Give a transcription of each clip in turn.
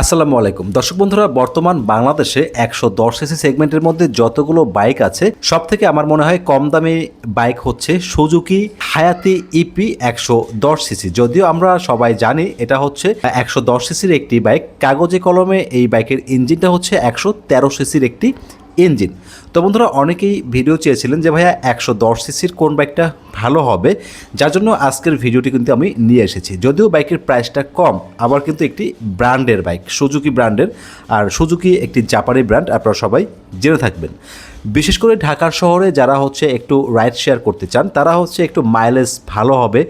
আসসালামু আলাইকুম। দর্শক বন্ধুরা, বর্তমান বাংলাদেশে একশো দশ এসি সেগমেন্টের মধ্যে যতগুলো বাইক আছে সব থেকে আমার মনে হয় কম দামি বাইক হচ্ছে সুজুকি হায়াতি ইপি একশো দশ সিসি। যদিও আমরা সবাই জানি এটা হচ্ছে একশো দশ সিসির একটি বাইক। কাগজে কলমে এই বাইকের ইঞ্জিনটা হচ্ছে একশো তেরো সিসির একটি ইঞ্জিন। তো বন্ধুরা, অনেকেই ভিডিও চেয়েছিলেন যে, ভাইয়া, একশো দশ সিসির কোন বাইকটা ভালো হবে? যার জন্য আজকের ভিডিওটি কিন্তু আমি নিয়ে এসেছি। যদিও বাইকের প্রাইসটা কম, আবার কিন্তু একটি ব্র্যান্ডের বাইক সুজুকি ব্র্যান্ডের আর সুজুকি একটি জাপানি ব্র্যান্ড আপনারা সবাই জেনে থাকবেন। বিশেষ করে ঢাকার শহরে যারা হচ্ছে একটু রাইড শেয়ার করতে চান, তারা হচ্ছে একটু মাইলেজ ভালো হবে,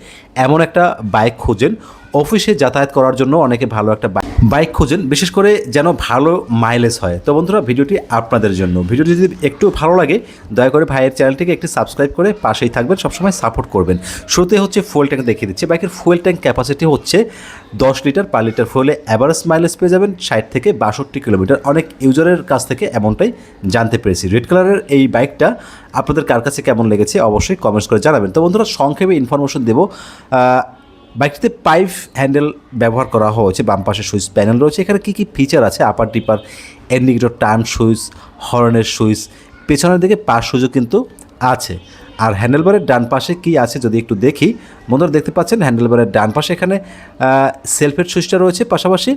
এমন একটা বাইক খোঁজেন। অফিসে যাতায়াত করার জন্য অনেকে ভালো একটা বাইক খোঁজেন, বিশেষ করে যেন ভালো মাইলেজ হয়। তো বন্ধুরা, ভিডিওটি আপনাদের জন্য। ভিডিওটি যদি একটু ভালো লাগে, দয়া করে ভাইয়ের চ্যানেলটিকে একটি সাবস্ক্রাইব করে পাশেই থাকবেন, সবসময় সাপোর্ট করবেন। শুরুতে হচ্ছে ফুয়েল ট্যাঙ্ক দেখিয়ে দিচ্ছে। বাইকের ফুয়েল ট্যাঙ্ক ক্যাপাসিটি হচ্ছে দশ লিটার পার লিটার ফুয়েলে অ্যাভারেজ মাইলেজ পেয়ে যাবেন ষাট থেকে বাষট্টি কিলোমিটার। অনেক ইউজারের কাছ থেকে এমনটাই জানতে পেরেছি। রেড কালারের এই বাইকটা আপনাদের কার কাছে কেমন লেগেছে অবশ্যই কমেন্টস করে জানাবেন। তো বন্ধুরা, সংক্ষেপে ইনফরমেশন দেবো। বাইকটিতে পাইপ হ্যান্ডেল ব্যবহার করা হয়েছে, বাম পাশে সুইচ প্যানেল রয়েছে। এখানে কী কী ফিচার আছে? Upper dipper indicator turn switch হর্নের switch পেছনের দিকে পাশ সুযোগ কিন্তু আছে। আর হ্যান্ডেলবারের ডান পাশে কি আছে যদি একটু দেখি? বন্ধুরা দেখতে পাচ্ছেন, হ্যান্ডেলবারের ডান পাশে এখানে সেলফের সুইচটা রয়েছে, পাশাপাশি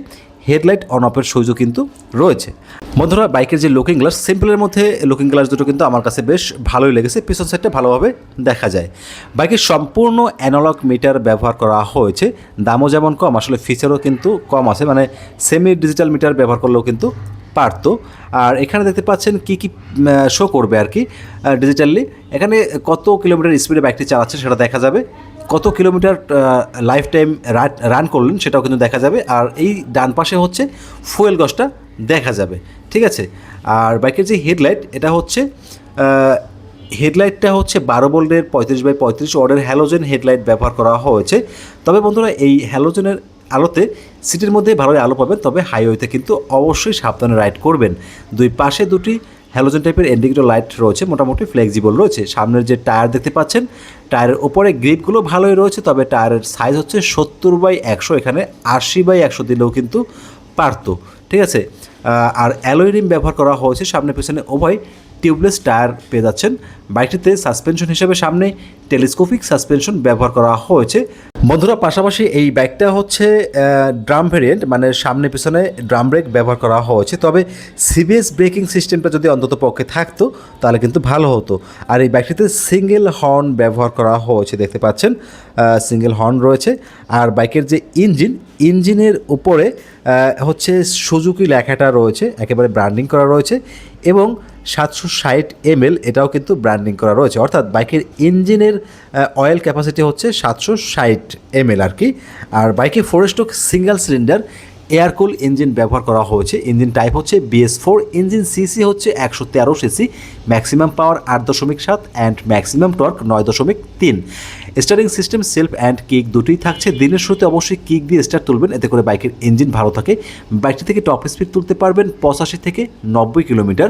হেডলাইট অন অফের সুইচও কিন্তু রয়েছে। বন্ধুরা, বাইকের যে লুকিং গ্লাস সিম্পলের মধ্যে লুকিং গ্লাস দুটো কিন্তু আমার কাছে বেশ ভালোই লেগেছে, পিছন সাইডটা ভালোভাবে দেখা যায়। বাইকের সম্পূর্ণ অ্যানালগ মিটার ব্যবহার করা হয়েছে, দামও যেমন কম, আসলে ফিচারও কিন্তু কম আছে মানে সেমি ডিজিটাল মিটার ব্যবহার করলেও কিন্তু পারতো। আর এখানে দেখতে পাচ্ছেন কি কি শো করবে আর কি ডিজিটালি এখানে কত কিলোমিটার স্পিডে বাইকটি চালাচ্ছে সেটা দেখা যাবে। কত কিলোমিটার লাইফ টাইম রান করলেন সেটাও কিন্তু দেখা যাবে। আর এই ডান পাশে হচ্ছে ফুয়েল গসটা দেখা যাবে। ঠিক আছে? আর বাইকের যে হেডলাইট এটা হচ্ছে হেডলাইটটা হচ্ছে বারো বোল্টের পঁয়ত্রিশ বাই পঁয়ত্রিশ ওয়ার্ডের হ্যালোজেন হেডলাইট ব্যবহার করা হয়েছে। তবে বন্ধুরা, এই হ্যালোজেনের আলোতে সিটির মধ্যে ভালোই আলো পাবেন, তবে হাইওয়েতে কিন্তু অবশ্যই সাবধানে রাইড করবেন। দুই পাশে দুটি হ্যালোজেন টাইপের ইন্ডিকেটর লাইট রয়েছে, মোটামুটি ফ্লেক্সিবল রয়েছে। সামনের যে টায়ার দেখতে পাচ্ছেন, টায়ারের ওপরে গ্রিপগুলো ভালোই রয়েছে, তবে টায়ারের সাইজ হচ্ছে সত্তর বাই একশো, এখানে আশি বাই একশো দিলেও কিন্তু পারতো। ঠিক আছে? আর অ্যালোয় রিম ব্যবহার করা হয়েছে, সামনে পেছনে উভয় টিউবলেস টায়ার পেয়ে যাচ্ছেন। বাইকটিতে সাসপেনশন হিসেবে সামনে টেলিস্কোপিক সাসপেনশন ব্যবহার করা হয়েছে। বন্ধুরা, পাশাপাশি এই বাইকটা হচ্ছে ড্রাম ভেরিয়েন্ট মানে সামনে পিছনে ড্রাম ব্রেক ব্যবহার করা হয়েছে। তবে সিবিএস ব্রেকিং সিস্টেমটা যদি অন্তত পক্ষে থাকতো, তাহলে কিন্তু ভালো হতো। আর এই বাইকটিতে সিঙ্গেল হর্ন ব্যবহার করা হয়েছে, দেখতে পাচ্ছেন। সিঙ্গেল হর্ন রয়েছে। আর বাইকের যে ইঞ্জিন ইঞ্জিনের উপরে হচ্ছে সুজুকি লেখাটা রয়েছে, একেবারে ব্র্যান্ডিং করা রয়েছে। এবং সাতশো ষাট এমএল এটাও কিন্তু ব্র্যান্ডিং করা রয়েছে। অর্থাৎ বাইকের ইঞ্জিনের অয়েল ক্যাপাসিটি হচ্ছে সাতশো ষাট এমএল আর কি। আর বাইকে four stroke single cylinder air cool engine ব্যবহার করা হয়েছে। ইঞ্জিন টাইপ হচ্ছে বিএস ফোর ইঞ্জিন সিসি হচ্ছে একশো তেরো সিসি ম্যাক্সিমাম পাওয়ার আট দশমিক সাত অ্যান্ড ম্যাক্সিমাম টর্ক নয় দশমিক তিন। Starting system self and kick দুটোই থাকছে। দিনের শুরুতে অবশ্যই কিক দিয়ে স্টার্ট তুলবেন, এতে করে বাইকের ইঞ্জিন ভালো থাকে। বাইকটি থেকে টপ স্পিড তুলতে পারবেন পঁচাশি থেকে নব্বই কিলোমিটার।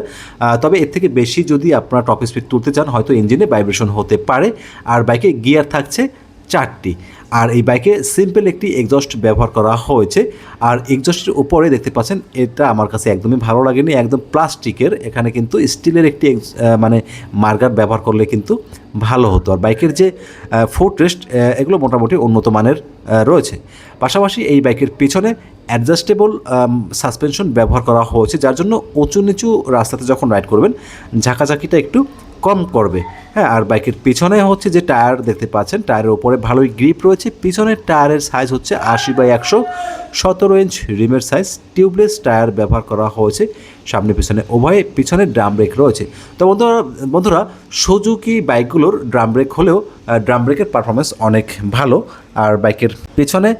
তবে এর থেকে বেশি যদি আপনারা টপ স্পিড তুলতে চান, হয়তো ইঞ্জিনে ভাইব্রেশন হতে পারে। আর বাইকে গিয়ার থাকছে চারটি। আর এই বাইকে সিম্পল একটি এক্সস্ট ব্যবহার করা হয়েছে। আর এক্সস্টের উপরে দেখতে পাচ্ছেন, এটা আমার কাছে একদমই ভালো লাগেনি, একদম প্লাস্টিকের। এখানে কিন্তু স্টিলের একটি মানে মার্গার ব্যবহার করলে কিন্তু ভালো হতো। আর বাইকের যে ফুট রেস্ট এগুলো মোটামুটি উন্নত মানের রয়েছে। পাশাপাশি এই বাইকের পিছনে অ্যাডজাস্টেবল সাসপেনশন ব্যবহার করা হয়েছে, যার জন্য উঁচু নিচু রাস্তাতে যখন রাইড করবেন, ঝাঁকাঝাঁকিটা একটু কম করবে। হ্যাঁ আর বাইকের পিছনে হচ্ছে যে টায়ার দেখতে পাচ্ছেন, টায়ারের ওপরে ভালোই গ্রিপ রয়েছে। পিছনের টায়ারের সাইজ হচ্ছে আশি বাই একশো, সতেরো ইঞ্চ রিমের সাইজ টিউবলেস টায়ার ব্যবহার করা হয়েছে। সামনে পিছনে উভয়ে পিছনে ড্রাম ব্রেক রয়েছে। তো বন্ধুরা বন্ধুরা, সুজুকি বাইকগুলোর ড্রাম ব্রেক হলেও ড্রাম ব্রেকের পারফরমেন্স অনেক ভালো। আর বাইকের পেছনে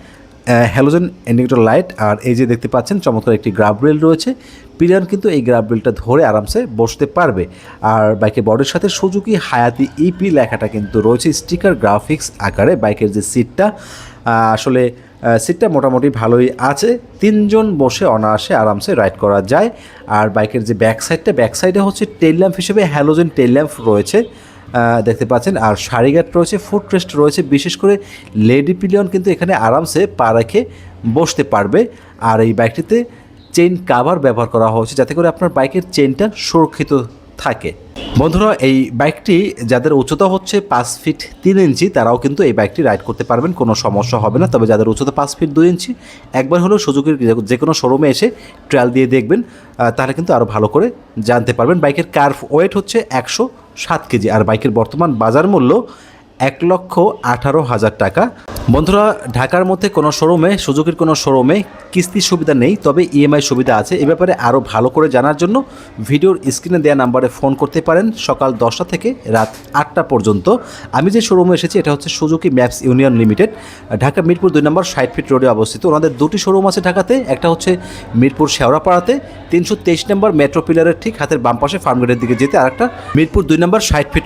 হ্যালোজেন ইন্ডিকেটর লাইট আর এই যে দেখতে পাচ্ছেন, চমৎকার একটি গ্রাব রেল রয়েছে। পিলিয়ন কিন্তু এই গ্রাব রেলটা ধরে আরামসে বসতে পারবে। আর বাইকের বডির সাথে সুজুকি হায়াতি ইপি লেখাটা কিন্তু রয়েছে স্টিকার গ্রাফিক্স আকারে বাইকের যে সিটটা আসলে সিটটা মোটামুটি ভালোই আছে। তিনজন বসে অনায়াসে আরামসে রাইড করা যায়। আর বাইকের যে ব্যাক সাইডটা ব্যাক সাইডে হচ্ছে টেল ল্যাম্প হিসেবে হ্যালোজেন টেল ল্যাম্প রয়েছে। দেখতে পাচ্ছেন। আর সারিঘাট রয়েছে ফুট রেস্ট রয়েছে। বিশেষ করে লেডি পিলিয়ন কিন্তু এখানে আরামসে পা রেখে বসতে পারবে। আর এই বাইকটিতে চেইন কাভার ব্যবহার করা হয়েছে, যাতে করে আপনার বাইকের চেনটা সুরক্ষিত থাকে। বন্ধুরা, এই বাইকটি যাদের উচ্চতা হচ্ছে পাঁচ ফিট তিন ইঞ্চি, তারাও কিন্তু এই বাইকটি রাইড করতে পারবেন, কোনো সমস্যা হবে না। তবে যাদের উচ্চতা পাঁচ ফিট দুই ইঞ্চি, একবার হলেও সুযোগের যে কোনো শোরুমে এসে ট্রায়াল দিয়ে দেখবেন তাহলে কিন্তু আরও ভালো করে জানতে পারবেন। বাইকের কার্ভ ওয়েট হচ্ছে একশো সাত কেজি। আর বাইকের বর্তমান বাজার মূল্য এক লক্ষ আঠারো হাজার টাকা। বন্ধুরা, ঢাকার মধ্যে কোনো শোরুমে সুযোগের কোনো শোরুমে কিস্তির সুবিধা নেই, তবে ইএমআই সুবিধা আছে। এ ব্যাপারে আরও ভালো করে জানার জন্য ভিডিওর স্ক্রিনে দেওয়া নাম্বারে ফোন করতে পারেন সকাল দশটা থেকে রাত আটটা পর্যন্ত। আমি যে শোরুমে এসেছি, এটা হচ্ছে Suzuki Maps Union Limited. Dhaka Mirpur দুই নম্বর ষাট ফিট রোডে অবস্থিত। ওনাদের দুটি শোরুম আছে ঢাকাতে, একটা হচ্ছে মিরপুর শেওড়াপাড়াতে, তিনশো তেইশ নম্বর মেট্রো পিলারের ঠিক হাতের বাম পাশে ফার্মগেটের দিকে যেতে আর একটা মিরপুর দুই নম্বর ষাট ফিট